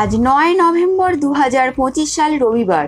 আজ নয় নভেম্বর দু হাজার পঁচিশ সাল রবিবার।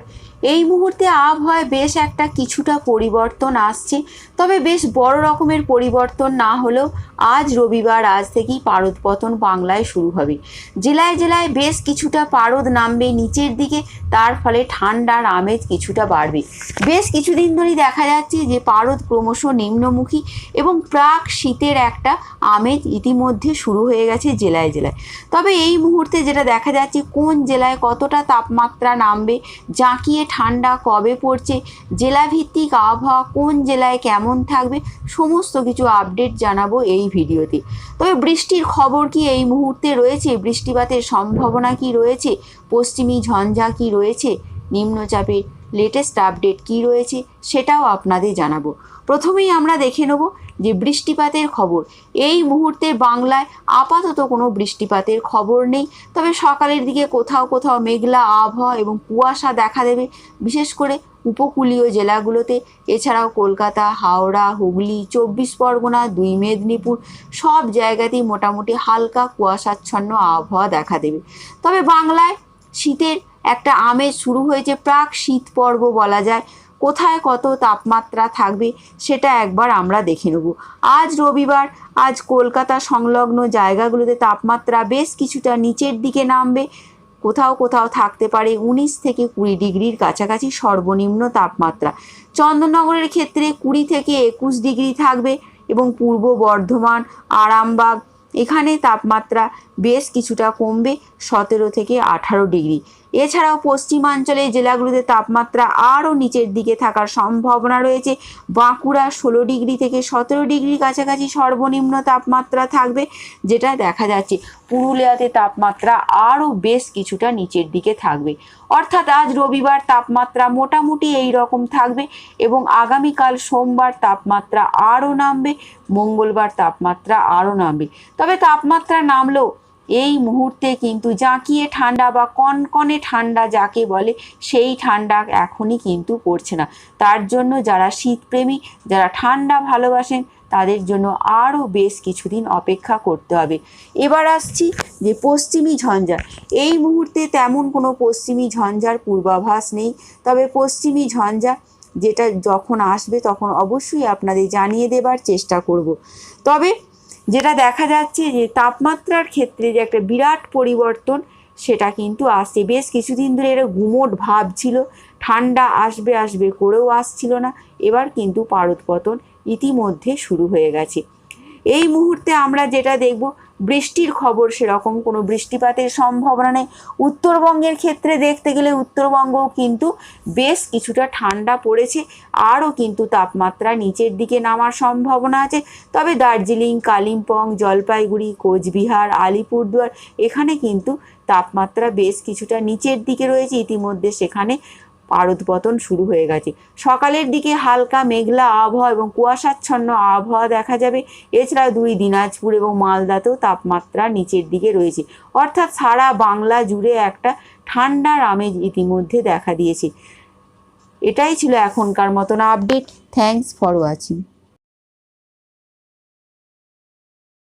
এই মুহূর্তে আবহাওয়ায় বেশ একটা কিছুটা পরিবর্তন আসছে। তবে বেশ বড় রকমের পরিবর্তন না হলেও আজ রবিবার, আজ থেকেই পারদ পতন বাংলায় শুরু হবে। জেলায় জেলায় বেশ কিছুটা পারদ নামবে নিচের দিকে, তার ফলে ঠান্ডার আমেজ কিছুটা বাড়বে। বেশ কিছুদিন ধরেই দেখা যাচ্ছে যে পারদ ক্রমশ নিম্নমুখী এবং প্রাক শীতের একটা আমেজ ইতিমধ্যে শুরু হয়ে গেছে জেলায় জেলায়। তবে এই মুহূর্তে যেটা দেখা যাচ্ছে কোন জেলায় কতটা তাপমাত্রা নামবে, জাঁকিয়ে ঠান্ডা কবে পড়ছে, জেলাভিত্তিক আবহাওয়া কোন জেলায় কেমন থাকবে, সমস্ত কিছু আপডেট জানাব এই ভিডিওতে। তবে বৃষ্টির খবর কি এই মুহূর্তে রয়েছে? বৃষ্টিপাতের সম্ভাবনা কি রয়েছে? পশ্চিমী ঝঞ্ঝা কি রয়েছে? নিম্নচাপের লেটেস্ট আপডেট কি রয়েছে? সেটাও আপনাদের জানাব। প্রথমেই আমরা দেখে নেব যে বৃষ্টিপাতের খবর। এই মুহূর্তে বাংলায় আপাতত কোনো বৃষ্টিপাতের খবর নেই। তবে সকালের দিকে কোথাও কোথাও মেঘলা আবহাওয়া এবং কুয়াশা দেখা দেবে, বিশেষ করে উপকূলীয় জেলাগুলোতে। এছাড়াও কলকাতা, হাওড়া, হুগলি, চব্বিশ পরগনা, দুই মেদিনীপুর, সব জায়গাতেই মোটামুটি হালকা কুয়াশাচ্ছন্ন আবহাওয়া দেখা দেবে। তবে বাংলায় শীতের একটা আমেজ শুরু হয়েছে, প্রাক শীত পর্ব বলা যায়। কোথায় কত তাপমাত্রা থাকবে সেটা একবার আমরা দেখে নেব। আজ রবিবার, আজ কলকাতা সংলগ্ন জায়গাগুলোতে তাপমাত্রা বেশ কিছুটা নিচের দিকে নামবে। কোথাও কোথাও থাকতে পারে উনিশ থেকে কুড়ি ডিগ্রির কাছাকাছি সর্বনিম্ন তাপমাত্রা। চন্দননগরের ক্ষেত্রে কুড়ি থেকে একুশ ডিগ্রি থাকবে এবং পূর্ব বর্ধমান, আরামবাগ, এখানে তাপমাত্রা বেশ কিছুটা কমবে সতেরো থেকে আঠারো ডিগ্রি। এছাড়াও পশ্চিমাঞ্চলের জেলাগুলিতে তাপমাত্রা আরও নিচের দিকে থাকার সম্ভাবনা রয়েছে। বাঁকুড়া ষোলো ডিগ্রি থেকে সতেরো ডিগ্রির কাছাকাছি সর্বনিম্ন তাপমাত্রা থাকবে, যেটা দেখা যাচ্ছে। পুরুলিয়াতে তাপমাত্রা আরও বেশ কিছুটা নিচের দিকে থাকবে। অর্থাৎ আজ রবিবার তাপমাত্রা মোটামুটি এই রকম থাকবে এবং আগামীকাল সোমবার তাপমাত্রা আরও নামবে, মঙ্গলবার তাপমাত্রা আরও নামবে। তবে তাপমাত্রা নামলেও এই মুহূর্তে কিন্তু জাঁকিয়ে ঠান্ডা বা কনকনে ঠান্ডা যাকে বলে, সেই ঠান্ডা এখনই কিন্তু পড়ছে না। তার জন্য যারা শীতপ্রেমী, যারা ঠান্ডা ভালোবাসেন, তাদের জন্য আরও বেশ কিছুদিন অপেক্ষা করতে হবে। এবার আসছি যে পশ্চিমী ঝঞ্ঝা এই মুহূর্তে তেমন কোনো পশ্চিমী ঝঞ্ঝার পূর্বাভাস নেই। তবে পশ্চিমী ঝঞ্ঝা যেটা যখন আসবে, তখন অবশ্যই আপনাদের জানিয়ে দেবার চেষ্টা করব। তবে যেটা দেখা যাচ্ছে যে তাপমাত্রার ক্ষেত্রে যে একটা বিরাট পরিবর্তন, সেটা কিন্তু আসছে। বেশ কিছুদিন ধরে এর গুমোট ভাব ছিল, ঠান্ডা আসবে আসবে করেও আসছিল না। এবার কিন্তু পারদ পতন ইতিমধ্যে শুরু হয়ে গেছে। এই মুহূর্তে আমরা যেটা দেখব বৃষ্টির খবর সেরকম, কোনো বৃষ্টিপাতের সম্ভাবনা নেই। উত্তরবঙ্গের ক্ষেত্রে দেখতে গেলে উত্তরবঙ্গও কিন্তু বেশ কিছুটা ঠান্ডা পড়েছে, আরও কিন্তু তাপমাত্রা নিচের দিকে নামার সম্ভাবনা আছে। তবে দার্জিলিং, কালিম্পং, জলপাইগুড়ি, কোচবিহার, আলিপুরদুয়ার, এখানে কিন্তু তাপমাত্রা বেশ কিছুটা নিচের দিকে রয়েছে। ইতিমধ্যে সেখানে পারদপতন শুরু হয়ে গেছে। সকালের দিকে হালকা মেঘলা আবহাওয়া এবং কুয়াশাচ্ছন্ন আবহাওয়া দেখা যাবে। এছাড়া দুই দিনাজপুর এবং মালদাতেও তাপমাত্রা নিচের দিকে রয়েছে। অর্থাৎ সারা বাংলা জুড়ে একটা ঠান্ডার আমেজ ইতিমধ্যে দেখা দিয়েছে। এটাই ছিল এখনকার মতন আপডেট থ্যাংকস ফর ওয়াচিং